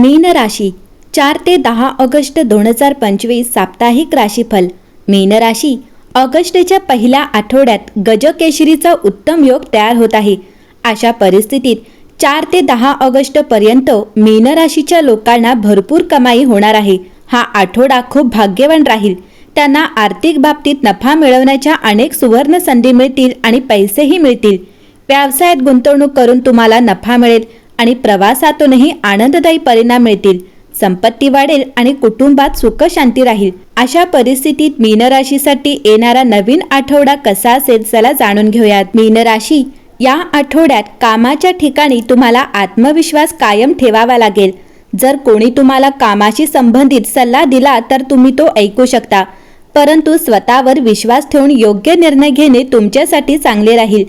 मीन राशी चार ते दहा ऑगस्ट दोन हजार पंचवीस साप्ताहिक राशीफल. मीन राशी ऑगस्टच्या पहिल्या आठवड्यात गजकेशरीचा उत्तम योग तयार होत आहे. अशा परिस्थितीत चार ते दहा ऑगस्ट पर्यंत मीन राशीच्या लोकांना भरपूर कमाई होणार आहे. हा आठवडा खूप भाग्यवान राहील. त्यांना आर्थिक बाबतीत नफा मिळवण्याच्या अनेक सुवर्ण संधी मिळतील आणि पैसेही मिळतील. व्यवसायात गुंतवणूक करून तुम्हाला नफा मिळेल. आणि प्रवासातूनही आनंददायी परिणाम मिळतील. संपत्ती वाढेल आणि कुटुंबात सुख शांती राहील. अशा परिस्थितीत मीन राशीसाठी येणारा नवीन आठवडा कसा असेल चला जाणून घेऊयात. मीन राशी या आठवड्यात कामाच्या ठिकाणी तुम्हाला आत्मविश्वास कायम ठेवावा लागेल. जर कोणी तुम्हाला कामाशी संबंधित सल्ला दिला तर तुम्ही तो ऐकू शकता. परंतु स्वतःवर विश्वास ठेवून योग्य निर्णय घेणे तुमच्यासाठी चांगले राहील.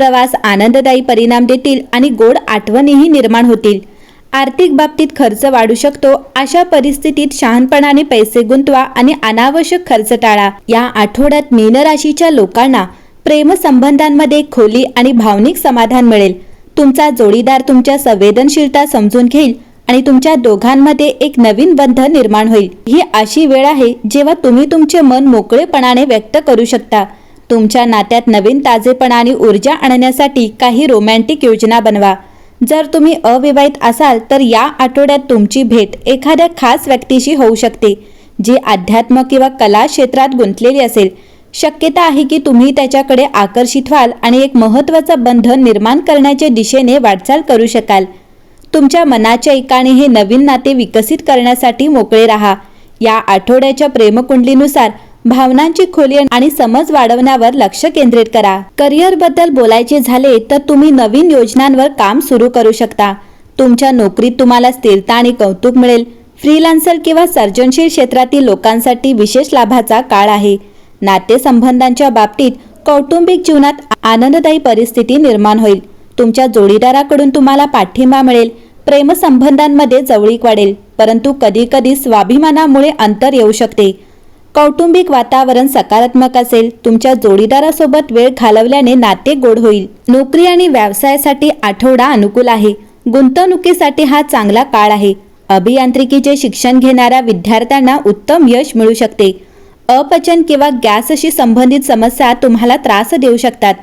प्रवास आनंददायी परिणाम देतील आणि गोड आठवणीही निर्माण होतील. आर्थिक बाबतीत खर्च वाढू शकतो अशा परिस्थितीत शहाणपणाने पैसे गुंतवा आणि अनावश्यक खर्च टाळा. या आठवड्यात मीन राशीच्या लोकांना प्रेमसंबंधांमध्ये खोली आणि भावनिक समाधान मिळेल. तुमचा जोडीदार तुमच्या संवेदनशीलता समजून घेईल आणि तुमच्या दोघांमध्ये एक नवीन बंध निर्माण होईल. ही अशी वेळ आहे जेव्हा तुम्ही तुमचे मन मोकळेपणाने व्यक्त करू शकता. तुमच्या नात्यात नवीन ताजेपणा आणि ऊर्जा आणण्यासाठी काही रोमॅन्टिक योजना बनवा. जर तुम्ही अविवाहित असाल तर या आठवड्यात तुमची भेट एखाद्या खास व्यक्तीशी होऊ शकते जी अध्यात्म किंवा कला क्षेत्रात गुंतलेली असेल. शक्यता आहे की तुम्ही त्याच्याकडे आकर्षित व्हाल आणि एक महत्त्वाचा बंध निर्माण करण्याच्या दिशेने वाटचाल करू शकाल. तुमच्या मनाच्या एकाने हे नवीन नाते विकसित करण्यासाठी मोकळे राहा. या आठवड्याच्या प्रेमकुंडलीनुसार भावनांची खोली आणि समज वाढवण्यावर लक्ष केंद्रित करा. करिअरबद्दल बोलायचे झाले तर तुम्ही नवीन योजनांवर काम सुरू करू शकता. तुमच्या नोकरीत तुम्हाला स्थिरता आणि कौतुक मिळेल. फ्रीलान्सर किंवा सर्जनशील क्षेत्रातील लोकांसाठी विशेष लाभाचा काळ आहे. नातेसंबंधांच्या बाबतीत कौटुंबिक जीवनात आनंददायी परिस्थिती निर्माण होईल. तुमच्या जोडीदाराकडून तुम्हाला पाठिंबा मिळेल. प्रेमसंबंधांमध्ये जवळीक वाढेल परंतु कधीकधी स्वाभिमानामुळे अंतर येऊ शकते. कौटुंबिक वातावरण सकारात्मक असेल तुमच्या जोडीदारासोबत वेळ घालवल्याने नाते गोड होईल. नोकरी आणि व्यवसायासाठी आठवडा अनुकूल आहे. गुंतवणुकीसाठी हा चांगला काळ आहे. अभियांत्रिकीचे शिक्षण घेणाऱ्या विद्यार्थ्यांना उत्तम यश मिळू शकते. अपचन किंवा गॅसशी संबंधित समस्या तुम्हाला त्रास देऊ शकतात.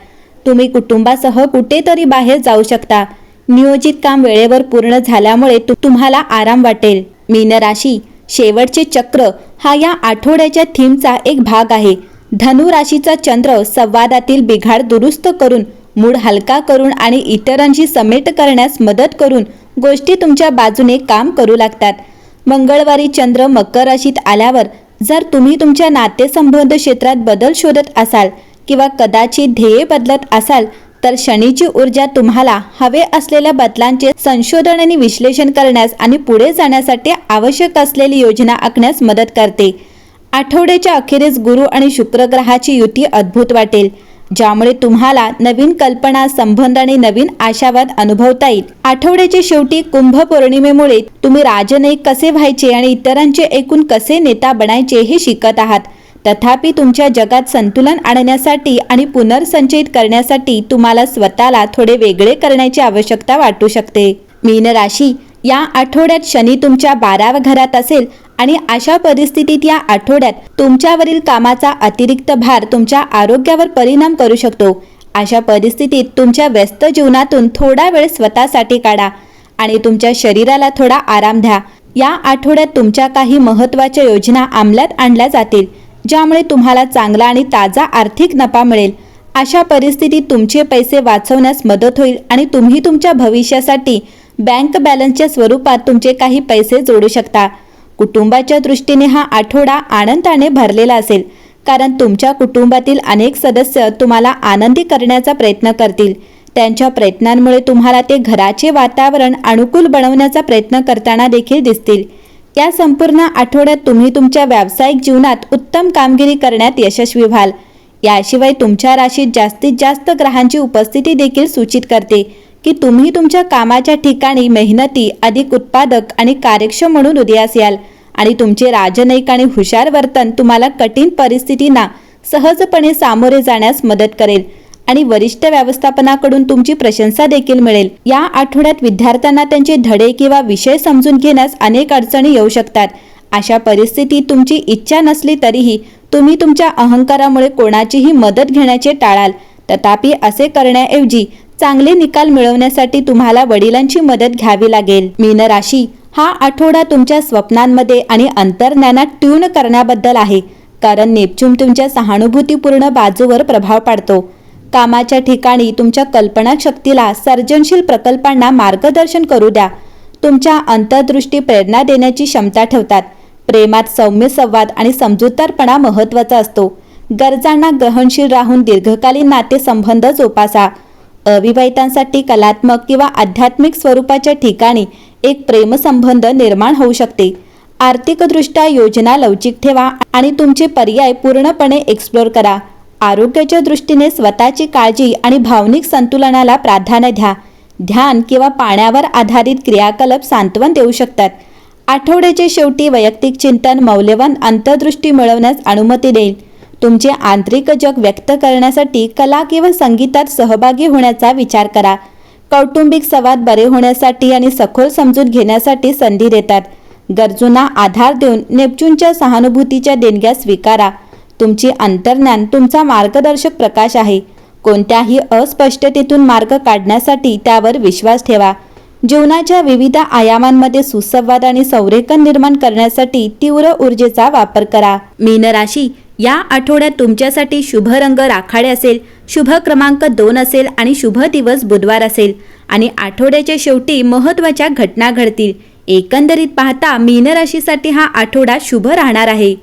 तुम्ही कुटुंबासह कुठेतरी बाहेर जाऊ शकता. नियोजित काम वेळेवर पूर्ण झाल्यामुळे तुम्हाला आराम वाटेल. मीन राशी शेवटचे चक्र हा या आठवड्याच्या थीमचा एक भाग आहे. धनु राशीचा चंद्र संवादातील बिघाड दुरुस्त करून मूड हलका करून आणि इतरांशी समेट करण्यास मदत करून गोष्टी तुमच्या बाजूने काम करू लागतात. मंगळवारी चंद्र मकर राशीत आल्यावर जर तुम्ही तुमच्या नातेसंबंध क्षेत्रात बदल शोधत असाल किंवा कदाचित ध्येय बदलत असाल तर शनीची ऊर्जा तुम्हाला हवे असलेल्या बदलांचे संशोधन आणि विश्लेषण करण्यास आणि पुढे जाण्यासाठी आवश्यक असलेली योजना आखण्यास मदत करते. आठवड्याच्या अखेरीस गुरु आणि शुक्र ग्रहाची युती अद्भुत वाटेल ज्यामुळे तुम्हाला नवीन कल्पना संबंध आणि नवीन आशावाद अनुभवता येईल. आठवड्याच्या शेवटी कुंभ पौर्णिमेमुळे तुम्ही राजनयिक कसे व्हायचे आणि इतरांचे एकूण कसे नेता बनायचे हे शिकत आहात. तथापि तुमच्या जगात संतुलन आणण्यासाठी आणि पुनर्संचयित करण्यासाठी तुम्हाला स्वतःला थोडे वेगळे करण्याची आवश्यकता वाटू शकते. मीन राशी या आठवड्यात शनी तुमच्या बाराव्या घरात असेल आणि अशा परिस्थितीत या आठवड्यात तुमच्यावरील कामाचा अतिरिक्त भार तुमच्या आरोग्यावर परिणाम करू शकतो. अशा परिस्थितीत तुमच्या व्यस्त जीवनातून थोडा वेळ स्वतःसाठी काढा आणि तुमच्या शरीराला थोडा आराम द्या. या आठवड्यात तुमच्या काही महत्त्वाच्या योजना अंमलात आणल्या जातील. ज्यामुळे तुम्हाला चांगला आणि ताजा आर्थिक नफा मिळेल. अशा परिस्थितीत तुमचे पैसे वाचवण्यास मदत होईल आणि तुम्ही तुमच्या भविष्यासाठी बँक बॅलन्सच्या स्वरूपात तुमचे काही पैसे जोडू शकता. कुटुंबाच्या दृष्टीने हा आठवडा आनंदाने भरलेला असेल कारण तुमच्या कुटुंबातील अनेक सदस्य तुम्हाला आनंदी करण्याचा प्रयत्न करतील. त्यांच्या प्रयत्नांमुळे तुम्हाला ते घराचे वातावरण अनुकूल बनवण्याचा प्रयत्न करताना देखील दिसतील. या संपूर्ण आठवड्यात तुम्ही तुमच्या व्यावसायिक जीवनात उत्तम कामगिरी करण्यात यशस्वी व्हाल. याशिवाय तुमच्या राशीत जास्तीत जास्त ग्रहांची उपस्थिती देखील सूचित करते की तुम्ही तुमच्या कामाच्या ठिकाणी मेहनती अधिक उत्पादक आणि कार्यक्षम म्हणून उदयास याल आणि तुमचे राजनैक आणि हुशार वर्तन तुम्हाला कठीण परिस्थितींना सहजपणे सामोरे जाण्यास मदत करेल. आणि वरिष्ठ व्यवस्थापनाकडून तुमची प्रशंसा देखील मिळेल. या आठवड्यात विद्यार्थ्यांना त्यांचे धडे किंवा विषय समजून घेण्यास अनेक अडचणी येऊ शकतात. अशा परिस्थितीत तुमची इच्छा नसली तरीही तुम्ही तुमच्या अहंकारामुळे कोणाचीही मदत घेण्याचे टाळाल. तथापि असे करण्याऐवजी चांगले निकाल मिळवण्यासाठी तुम्हाला वडिलांची मदत घ्यावी लागेल. मीन राशी हा आठवडा तुमच्या स्वप्नांमध्ये आणि अंतर्ज्ञानात ट्यून करण्याबद्दल आहे. कारण नेपच्यून तुमच्या सहानुभूतीपूर्ण बाजूवर प्रभाव पाडतो. कामाच्या ठिकाणी तुमच्या कल्पनाशक्तीला सर्जनशील प्रकल्पांना मार्गदर्शन करू द्या. तुमच्या अंतर्दृष्टी प्रेरणा देण्याची क्षमता ठेवतात. प्रेमात सौम्य संवाद आणि समजूतदारपणा महत्त्वाचा असतो. गरजांना ग्रहणशील राहून दीर्घकालीन नातेसंबंध जोपासा. अविवाहितांसाठी कलात्मक किंवा आध्यात्मिक स्वरूपाच्या ठिकाणी एक प्रेमसंबंध निर्माण होऊ शकते. आर्थिकदृष्ट्या योजना लवचिक ठेवा आणि तुमचे पर्याय पूर्णपणे एक्सप्लोर करा. आरोग्याच्या दृष्टीने स्वतःची काळजी आणि भावनिक संतुलनाला प्राधान्य द्या. ध्यान किंवा पाण्यावर आधारित क्रियाकलाप सांत्वन देऊ शकतात. आठवड्याच्या शेवटी वैयक्तिक चिंतन मौल्यवान अंतर्दृष्टी मिळवण्यास अनुमती देईल. तुमचे आंतरिक जग व्यक्त करण्यासाठी कला किंवा संगीतात सहभागी होण्याचा विचार करा. कौटुंबिक संवाद बरे होण्यासाठी आणि सखोल समजून घेण्यासाठी संधी देतात. गरजूंना आधार देऊन नेपच्यूनच्या सहानुभूतीच्या देणग्या स्वीकारा. तुमची अंतर्ज्ञान तुमचा मार्गदर्शक प्रकाश आहे. कोणत्याही अस्पष्टतेतून मार्ग काढण्यासाठी त्यावर विश्वास ठेवा. जीवनाच्या विविध आयामांमध्ये सुसंवाद आणि संरेखन निर्माण करण्यासाठी तीव्र ऊर्जेचा वापर करा. मीन राशी या आठवड्यात तुमच्यासाठी शुभ रंग राखाडे असेल शुभ क्रमांक दोन असेल आणि शुभ दिवस बुधवार असेल. आणि आठवड्याच्या शेवटी महत्त्वाच्या घटना घडतील. एकंदरीत पाहता मीन राशीसाठी हा आठवडा शुभ राहणार आहे.